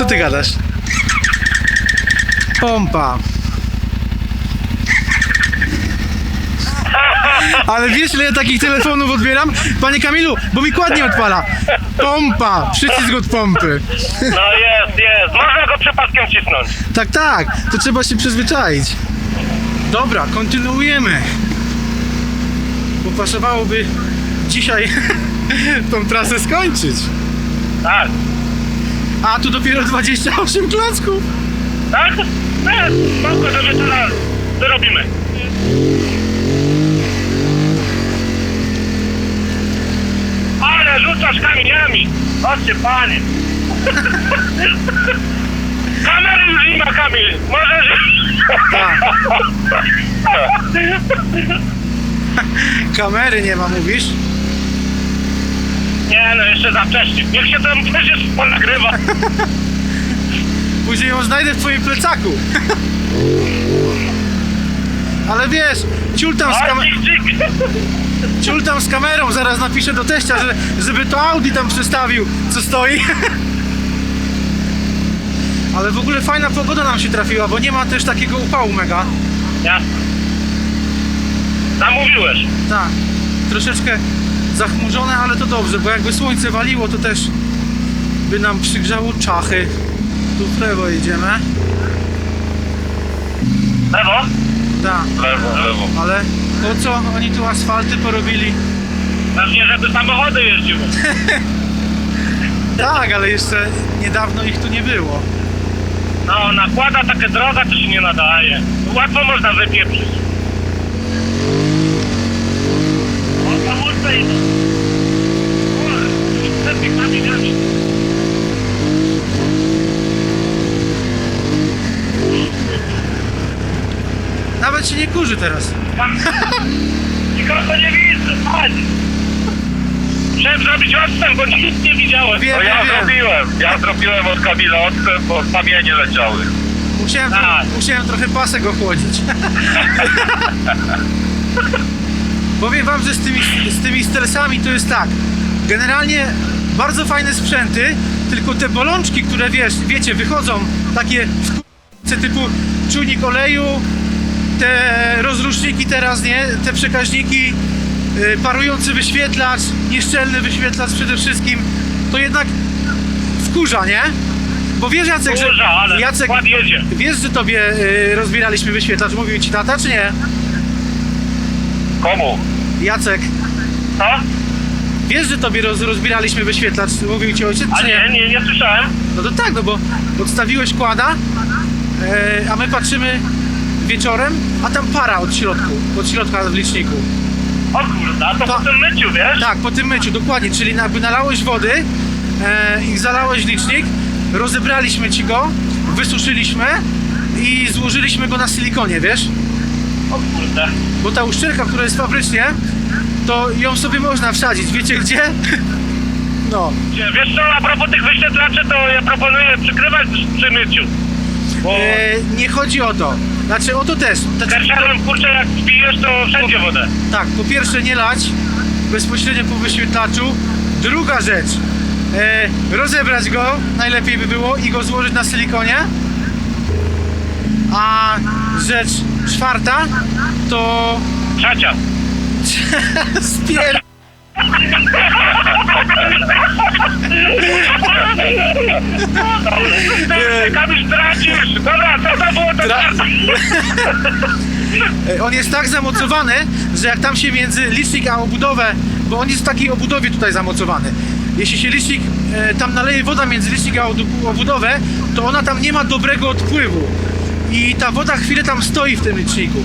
Co ty gadasz? Pompa. Ale wiesz, ile ja takich telefonów odbieram? Panie Kamilu, bo mi kładnie odpala. Pompa, przycisk od pompy. No jest, jest. Można go przypadkiem wcisnąć. Tak, tak, to trzeba się przyzwyczaić. Dobra, kontynuujemy. Bo pasowałoby dzisiaj tą trasę skończyć. Tak. A tu dopiero 28 klocków. Tak? No jest. Spoko, że wieczora wyrobimy. Ale rzucasz kamieniami. Chodźcie, panie. Kamery już nie ma, Kamil. Możesz... Tak. Kamery nie ma, mówisz? Nie no, jeszcze za wcześnie. Niech się tam przecież ponagrywa. Później ją znajdę w twoim plecaku. Ale wiesz, ciul tam, z kam- A, dzik, dzik. ciul tam z kamerą, zaraz napiszę do teścia, że, żeby to Audi tam przestawił, co stoi. Ale w ogóle fajna pogoda nam się trafiła, bo nie ma też takiego upału mega. Jasne. Zamówiłeś. Tak, troszeczkę zachmurzone, ale to dobrze, bo jakby słońce waliło, to też by nam przygrzało czachy. Tu w lewo jedziemy. Lewo? Tak, Lewo, lewo. ale po co oni tu asfalty porobili? Pewnie, żeby samochody jeździły. Tak, ale jeszcze niedawno ich tu nie było. No, nakłada takie droga, to się nie nadaje. Łatwo można wypieprzyć. O, hamulce idą. O, te kamieniami. Nawet się nie kurzy teraz. Nikogo nie widzę, chodź. Chciałem zrobić odstęp, bo nic nie widziałem. Wiem, No ja wiem, wiem. zrobiłem. Ja zrobiłem od Kamila odstęp, bo kamienie leciały. Musiałem, Tak. musiałem trochę pasek ochłodzić. Powiem wam, że z tymi, z tymi stelsami to jest tak. Generalnie bardzo fajne sprzęty, tylko te bolączki, które wiesz, wiecie, wychodzą takie w typu czujnik oleju, te rozruszniki teraz, nie? Te przekaźniki, y, parujący wyświetlacz, nieszczelny wyświetlacz przede wszystkim, to jednak wkurza, nie? Bo wiesz Jacek, Kurza, że ale Jacek, wiesz, że tobie y, rozbieraliśmy wyświetlacz, mówił ci tata, czy nie? Komu? Jacek, Co? Wiesz, że tobie roz, rozbieraliśmy wyświetlacz, mówił ci ojciec, A czy nie, nie, nie słyszałem. No to tak, no bo odstawiłeś kłada, e, a my patrzymy wieczorem, a tam para od środku, od środka w liczniku. O kurde, a to To- po tym myciu, wiesz? Tak, po tym myciu, dokładnie, czyli jakby nalałeś wody e, i zalałeś licznik, rozebraliśmy ci go, wysuszyliśmy i złożyliśmy go na silikonie, wiesz? O kurde. Bo ta uszczelka, która jest fabrycznie, to ją sobie można wsadzić, wiecie gdzie? No, Wiesz co, a propos tych wyświetlaczy, to ja proponuję przykrywać przy myciu. Bo e, nie chodzi o to. Znaczy o to też. Znaczy, karczarem, kurczę, jak pijesz, to wszędzie wodę. Tak, po pierwsze nie lać bezpośrednio po wyświetlaczu. Druga rzecz, e, rozebrać go, najlepiej by było i go złożyć na silikonie. A rzecz czwarta to Trzecia. Spier... Ty, Kamil, stracisz! Dobra, to było to On jest tak zamocowany, że jak tam się między licznik a obudowę, bo on jest w takiej obudowie tutaj zamocowany. Jeśli się licznik, e, tam naleje woda między licznik a obudowę, to ona tam nie ma dobrego odpływu. I ta woda chwilę tam stoi w tym liczniku.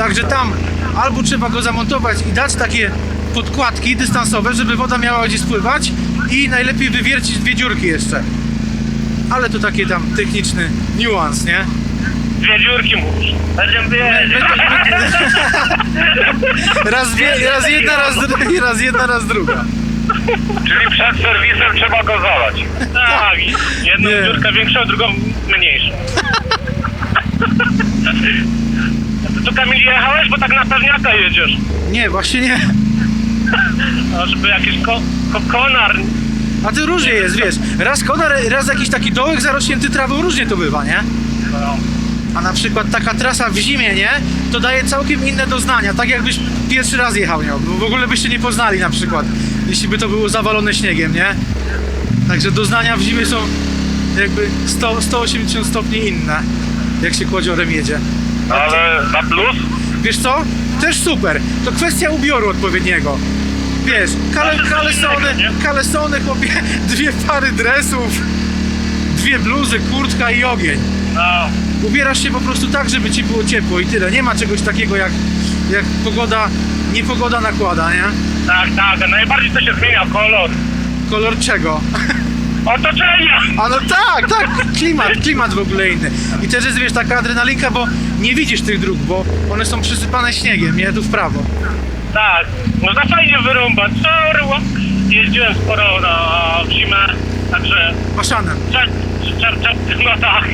Także tam albo trzeba go zamontować i dać takie podkładki dystansowe, żeby woda miała gdzie spływać i najlepiej wywiercić dwie dziurki jeszcze. Ale to takie tam techniczny niuans, nie? Dwie dziurki mówisz. Będziemy wiedzieć. Raz, raz jedna, raz, raz jedna, raz druga. Czyli przed serwisem trzeba go zalać. Tak, jedną Nie. dziurkę większą, drugą mniejszą. A ty tu Kamil jechałeś, bo tak na pewniaka jedziesz. Nie, właśnie nie. No, żeby jakiś ko, ko, konar. A to różnie jest, wiesz. Raz konar, raz jakiś taki dołek zarośnięty trawą, różnie to bywa, nie? No. A na przykład taka trasa w zimie, nie? To daje całkiem inne doznania, tak jakbyś pierwszy raz jechał nią, bo w ogóle byście nie poznali na przykład, jeśli by to było zawalone śniegiem, nie? Także doznania w zimie są jakby 100, 180 stopni inne, jak się kładziorem jedzie. Ale na plus? Wiesz co? Też super. To kwestia ubioru odpowiedniego. Wiesz, kale, kalesony, kalesony, chłopie, dwie pary dresów, dwie bluzy, kurtka i ogień. No. Ubierasz się po prostu tak, żeby ci było ciepło i tyle. Nie ma czegoś takiego jak, jak pogoda, niepogoda nakłada, nie? Tak, tak. Najbardziej to się zmienia kolor. Kolor czego? Otoczenia! A no tak, tak, klimat, klimat w ogóle inny. I też jest, wiesz, taka adrenalinka, bo nie widzisz tych dróg, bo one są przysypane śniegiem, nie? Tu w prawo. Tak. Można fajnie wyrąbać. Czarła. Jeździłem sporo na w zimę, także Maszanem. czar, czar, czar, no tak.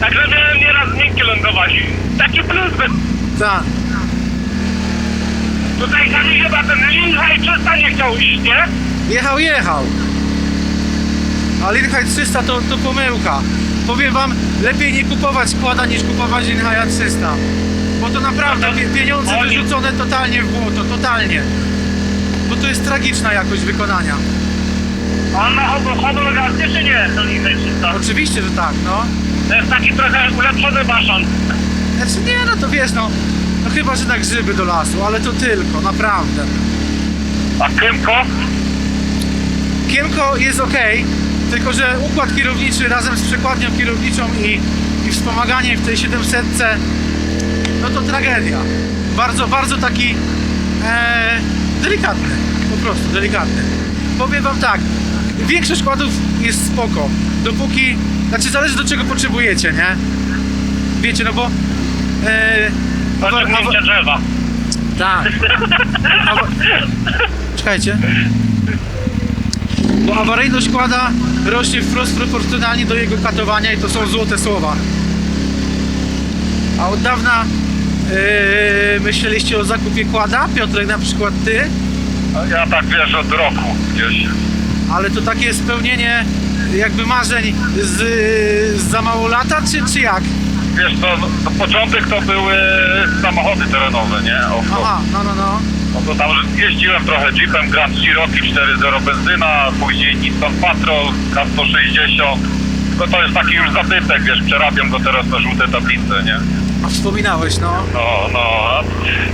Także miałem nieraz miękkie lądować. Taki plus. Tak. Tutaj Kamil chyba ten Linhaj czysta nie chciał iść, nie? Jechał, jechał. A Linhaj 300 to, to pomyłka. Powiem wam, lepiej nie kupować składa niż kupować Linhaja 300. Bo to naprawdę pie- pieniądze Oni- wyrzucone totalnie w błoto, totalnie. Bo to jest tragiczna jakość wykonania. On ma homo- homologację czy nie? To Linhaj czysta. Oczywiście, że tak, no. To jest taki trochę ulepszony baszon. Znaczy nie, no to wiesz, no. No chyba, że na grzyby do lasu, ale to tylko, naprawdę. A Kymko? Kiemko jest ok, tylko że układ kierowniczy razem z przekładnią kierowniczą i, i wspomaganiem w tej 700 no to tragedia. Bardzo, bardzo taki e, delikatny, po prostu delikatny. Powiem wam tak, większość kładów jest spoko, dopóki, znaczy zależy do czego potrzebujecie, nie? Wiecie, no bo e, Pociągnięcie drzewa. tak. Czekajcie. Bo awaryjność kłada rośnie wprost proporcjonalnie do jego katowania i to są złote słowa. A od dawna yy, myśleliście o zakupie kłada? Piotrek na przykład ty? Ja tak wiesz od roku gdzieś. Ale to takie spełnienie jakby marzeń z, z za mało lata, czy, czy jak? Wiesz no, to początek to były samochody terenowe, nie? O, Aha, no no no. No to tam jeździłem trochę Jeepem Grand Cherokee 4.0 benzyna, później Nissan Patrol K160. Tylko to jest taki już zabytek, wiesz, przerabiam go teraz na żółte tablice, nie? A wspominałeś, no. No, no, a,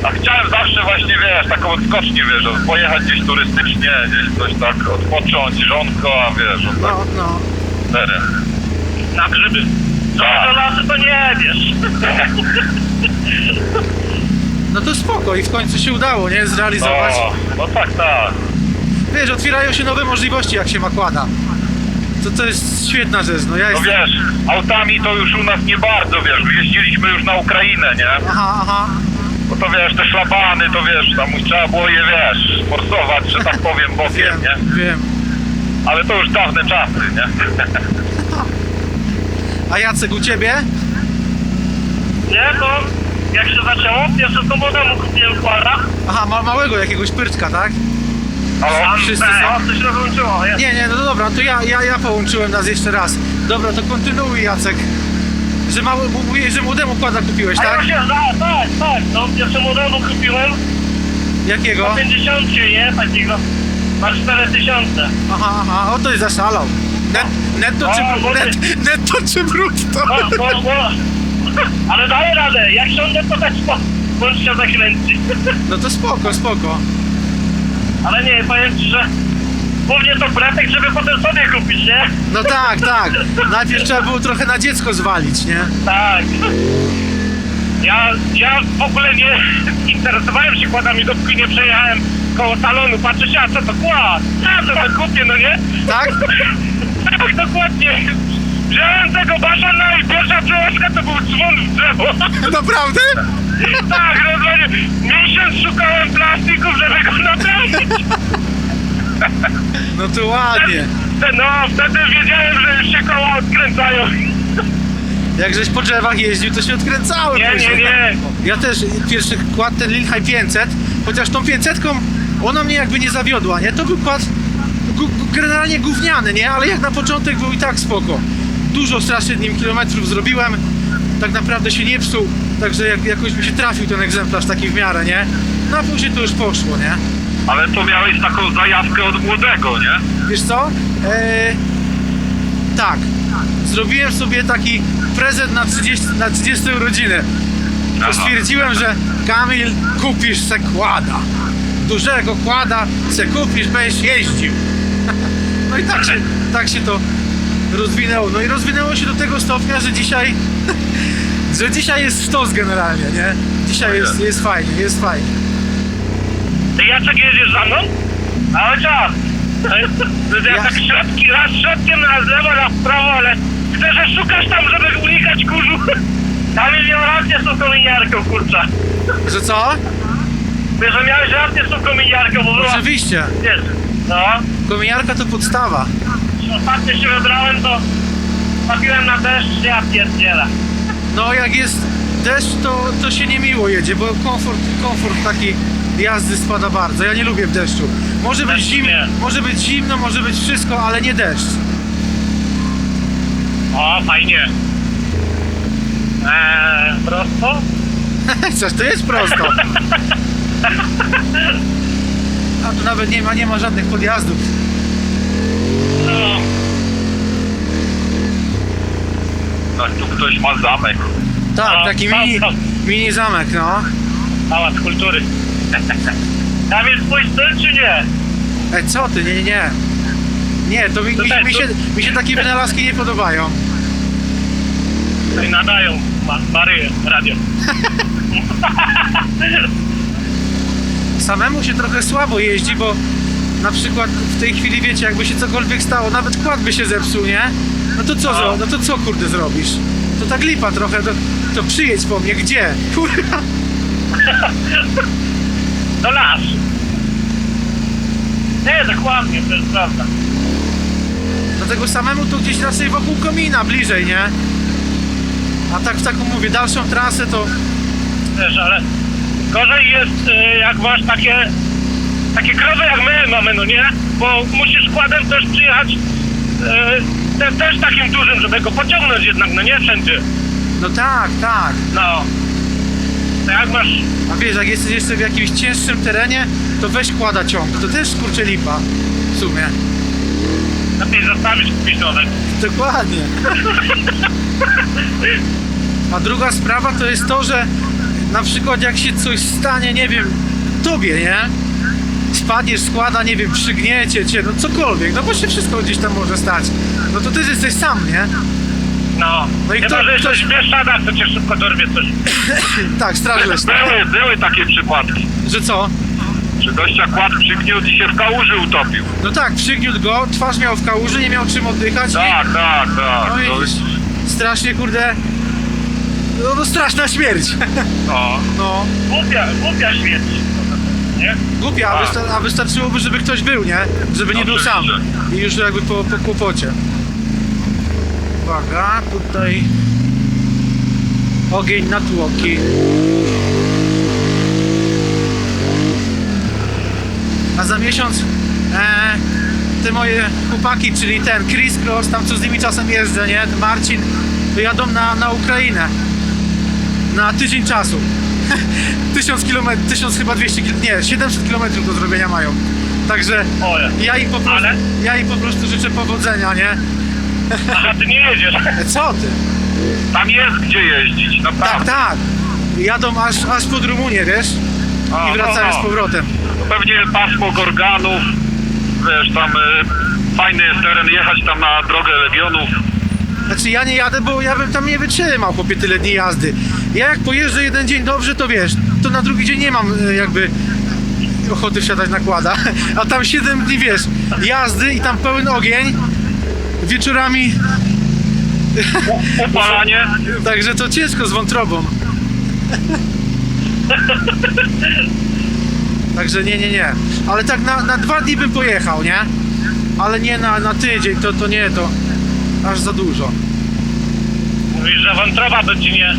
a chciałem zawsze właśnie, wiesz, taką odskocznię, wiesz, pojechać gdzieś turystycznie, gdzieś coś tak odpocząć, żonko, a wiesz, o tak, No, no. teren. Na grzyby. Co do lasu to nie wiesz. No to spoko i w końcu się udało, nie? Zrealizować. No, no tak, tak. Wiesz, otwierają się nowe możliwości, jak się ma kłada. To, to jest świetna rzecz, no ja No jestem... wiesz, autami to już u nas nie bardzo, wiesz, jeździliśmy już na Ukrainę, nie? Aha, aha. Bo to wiesz, te szlabany, to wiesz, tam trzeba było je, wiesz, forsować, że tak powiem, bokiem, Wiem, nie? wiem. Ale to już dawne czasy, nie? A Jacek u ciebie? Nie, to jak się zaczęło, pierwsze to modemu kupiłem kłada. Aha, ma małego jakiegoś pyrczka, tak? Halo? Wszyscy No, są? coś rozłączyło. jest. Nie, nie, no dobra, to ja, ja, ja połączyłem nas jeszcze raz. Dobra, to kontynuuj Jacek. Że mały, bo mówiłeś, że młodemu kłada kupiłeś, A ja tak? się, tak, tak, tak. No, pierwsze modelu kupiłem Jakiego? 50, nie? Takiego. Na 4000. Aha, aha, o to jest zaszalał. Net, netto, O, czy, bo ty- net, netto czy brutto? No, no, no. Ale daję radę. Jak siądę, to tak spo- bądź się zakręci. No to spoko, spoko. Ale nie, powiem ci, że głównie to pretek, żeby potem sobie kupić, nie? No tak, tak. Najpierw trzeba było trochę na dziecko zwalić, nie? Tak. Ja, ja w ogóle nie interesowałem się kładami, dopóki nie przejechałem koło salonu. Patrzę się, a co to kład? A co to kupię, no nie? Tak? Tak, dokładnie. Wziąłem tego baszana i pierwsza przełożka to był dzwon w drzewo. Naprawdę? Tak, rozumiem. Miesiąc szukałem plastików, żeby go naprawić. No to ładnie. No, wtedy wiedziałem, że już się koła odkręcają. Jak żeś po drzewach jeździł, to się odkręcały. Nie, później. nie, nie. Ja też pierwszy kładł ten Lilhaj 500, chociaż tą 500 ona mnie jakby nie zawiodła, nie? To był kład gu- gu- generalnie gówniany, nie? Ale jak na początek był i tak spoko. Dużo strasznie nim kilometrów zrobiłem, tak naprawdę się nie psuł, także jak, jakoś mi się trafił ten egzemplarz taki w miarę, nie? No a później to już poszło, nie? Ale to miałeś taką zajawkę od młodego, nie? Wiesz co? Eee, tak. Zrobiłem sobie taki prezent na 30, na 30 urodziny. To stwierdziłem, że Kamil, kupisz se kłada. Dużego kłada se kupisz, będziesz jeździł. No i tak się, tak się to rozwinęło. No i rozwinęło się do tego stopnia, że dzisiaj że dzisiaj jest sztos generalnie, nie? Dzisiaj jest, jest fajnie, jest fajnie. Ty Jacek jedziesz za mną? Cały czas. Ja, Ja- tak środki, raz środkiem, raz lewo, raz prawo, ale widzę, że szukasz tam, żeby unikać kurzu. Kamil miał rację z tą kominiarką, kurczę. Że co? Mówię, że miałeś rację z tą kominiarką, bo była... Oczywiście. Wiesz, no. Kominiarka to podstawa. Ostatnio się wybrałem, to trafiłem na deszcz, ja pierdzielę. No jak jest deszcz, to, to się niemiło jedzie, bo komfort, komfort taki jazdy spada bardzo. Ja nie lubię w deszczu. Może być, Deszcz nie. może być zimno, może być wszystko, ale nie deszcz. O, fajnie. Eee, prosto? Coś to jest prosto. A tu nawet nie ma, nie ma żadnych podjazdów. No. Tak, tu ktoś ma zamek. Tak, No, taki no, mini, no. mini zamek, no. Pałac kultury. Kamil, twój styl czy nie? Ej, co ty? Nie, nie, nie. Nie, to mi, mi, mi, się, mi się takie wynalazki nie podobają. Tutaj nadają ma, Maryję, radio. Samemu się trochę słabo jeździ, bo na przykład w tej chwili wiecie, jakby się cokolwiek stało, nawet kład by się zepsuł, nie? No to co, No. zro- no to co kurde zrobisz? To tak lipa trochę, to, to przyjedź po mnie, gdzie? Kurwa. Do las. Nie, dokładnie, to jest prawda. Dlatego samemu to gdzieś raczej wokół komina, bliżej, nie? A tak w taką mówię, dalszą trasę to Wiesz, ale gorzej jest, e, jak masz takie takie krowy jak my mamy, no nie? Bo musisz kładem też przyjechać e, te, też takim dużym, żeby go pociągnąć jednak, no nie wszędzie. no tak, tak. No. To jak masz A wiesz, jak jesteś jeszcze w jakimś cięższym terenie, to weź kłada ciąg, to też kurczę lipa. W sumie. lepiej zostawić kupić nowe. Dokładnie. A druga sprawa to jest to, że na przykład jak się coś stanie, nie wiem, tobie, nie? Spadniesz, składa, nie wiem, przygniecie cię, no cokolwiek, no bo się wszystko gdzieś tam może stać. No to ty jesteś sam, nie? No. No i Chyba, kto- że jesteś w Bieszczadach, to cię szybko dorwie coś. Tak, straż leśna. Były, były takie przypadki. Że co? Że gościa kład przygniótł i się w kałuży utopił. No tak, przygniótł go, twarz miał w kałuży, nie miał czym oddychać. Tak, tak, tak. No i strasznie, kurde, no, no straszna śmierć. No. No. Głupia, głupia śmierć. Nie? Głupia, a, Tak. wysta- a wystarczyłoby, żeby ktoś był, nie? Żeby nie był sam. I już jakby po, po kłopocie. Uwaga, tutaj ogień na tłoki. A za miesiąc e, te moje chłopaki, czyli ten Chris Cross, tam co z nimi czasem jeżdżę, nie? Marcin, to jadą na, na Ukrainę. Na tydzień czasu. 1000 km, 1000 chyba 200 km, nie, 700 km do zrobienia mają. Także Oje. ja im po prostu, Ale? ja im po prostu życzę powodzenia, nie? Aha, ty nie jedziesz. Co ty? Tam jest gdzie jeździć, Tak, naprawdę. tak. Jadą aż, aż pod Rumunię, wiesz? A, I wracają no, z powrotem. Pewnie pasmo Gorganów, wiesz, tam y, fajny jest teren, jechać tam na drogę Legionów. Znaczy ja nie jadę, bo ja bym tam nie wytrzymał chłopie tyle dni jazdy. Ja jak pojeżdżę jeden dzień dobrze, to wiesz, to na drugi dzień nie mam e, jakby ochoty wsiadać na kłada. A tam 7 dni, wiesz, jazdy i tam pełen ogień. Wieczorami, Upalanie, także to ciężko z wątrobą. Także nie, nie, nie. Ale tak na, na dwa dni bym pojechał, nie? Ale nie na, na tydzień, to, to nie, to aż za dużo. Mówisz, że wątroba by ci nie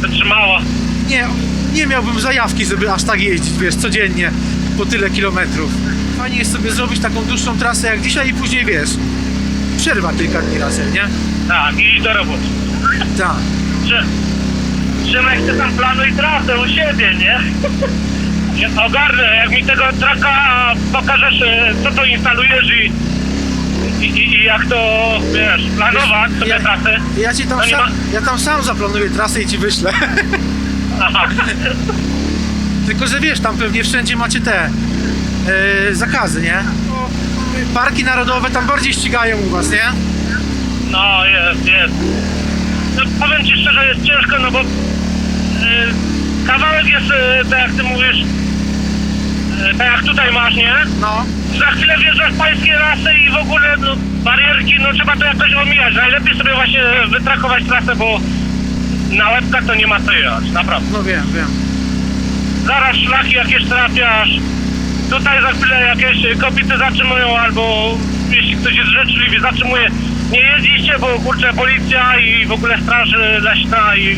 wytrzymała. Nie, nie miałbym zajawki, żeby aż tak jeździć, wiesz, codziennie. po tyle kilometrów. Fajnie jest sobie zrobić taką dłuższą trasę jak dzisiaj i później wiesz, przerwa kilka dni razem, nie? Tak, i do roboty. Tak. Czy, Szymek, ty tam planuj trasę u siebie, nie? Ja Ogarnę, jak mi tego traka pokażesz, e, co to instalujesz i, i, i, i jak to, wiesz, planować sobie ja- trasę. Ja ci tam No sam, ma- ja tam sam zaplanuję trasę i ci wyślę. Aha. Tylko, że wiesz, tam pewnie wszędzie macie te e, zakazy, nie? Parki narodowe tam bardziej ścigają u was, nie? No, jest, jest. No, powiem ci szczerze, jest ciężko, no bo e, kawałek jest, e, tak jak ty mówisz, tak jak tutaj masz, nie? No. Za chwilę wjeżdżasz w pańskie lasy i w ogóle no, barierki, no trzeba to jakoś omijać. Najlepiej sobie właśnie wytrakować trasę, bo na łebkach to nie ma co jechać, naprawdę. No wiem, wiem. Zaraz szlaki jakieś trafiasz, tutaj za chwilę jakieś kobiety zatrzymują albo jeśli ktoś jest życzliwy zatrzymuje. Nie jeździcie, bo kurczę policja i w ogóle straż leśna i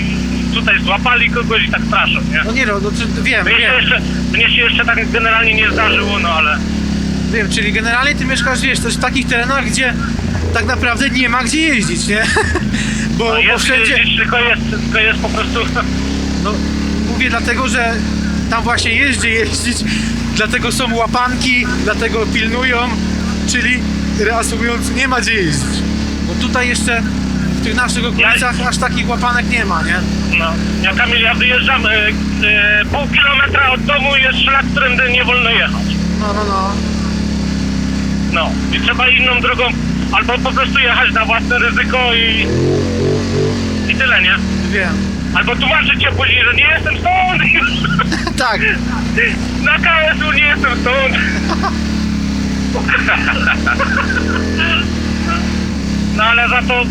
tutaj złapali kogoś i tak straszą, nie? No nie no, no czy, wiem, Mnie się, wiem, jeszcze, mnie się jeszcze tak generalnie nie zdarzyło, no ale... wiem, czyli generalnie ty mieszkasz, wiesz, też w takich terenach, gdzie tak naprawdę nie ma gdzie jeździć, nie? Bo, No bo jest wszędzie, jeździć, tylko jest, tylko jest po prostu... no mówię dlatego, że tam właśnie jeździ jeździć, dlatego są łapanki, dlatego pilnują, czyli reasumując, nie ma gdzie jeździć. Bo tutaj jeszcze w tych naszych okolicach aż takich łapanek nie ma, nie? No. Ja Kamil, ja wyjeżdżam e, e, pół kilometra od domu jest szlak, którym nie wolno jechać. No, no, no. No. I trzeba inną drogą, albo po prostu jechać na własne ryzyko i... I tyle, nie? Wiem. Albo tłumaczyć cię później, że nie jestem stąd! Tak, Na KSU nie jestem stąd! No ale za to y,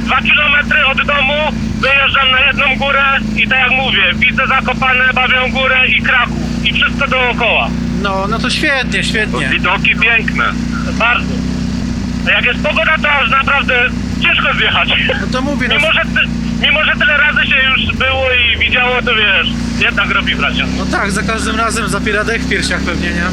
dwa kilometry od domu wyjeżdżam na jedną górę i tak jak mówię, widzę Zakopane, Bawią Górę i Kraków i wszystko dookoła. no, no to świetnie, świetnie. Widoki piękne. Bardzo. A jak jest pogoda, to aż naprawdę ciężko zjechać. No to mówię, no, Mimo że, ty, mimo, że tyle razy się już było i widziało, to wiesz, jednak robi bracia. no tak, za każdym razem zapiera dech w piersiach pewnie, nie?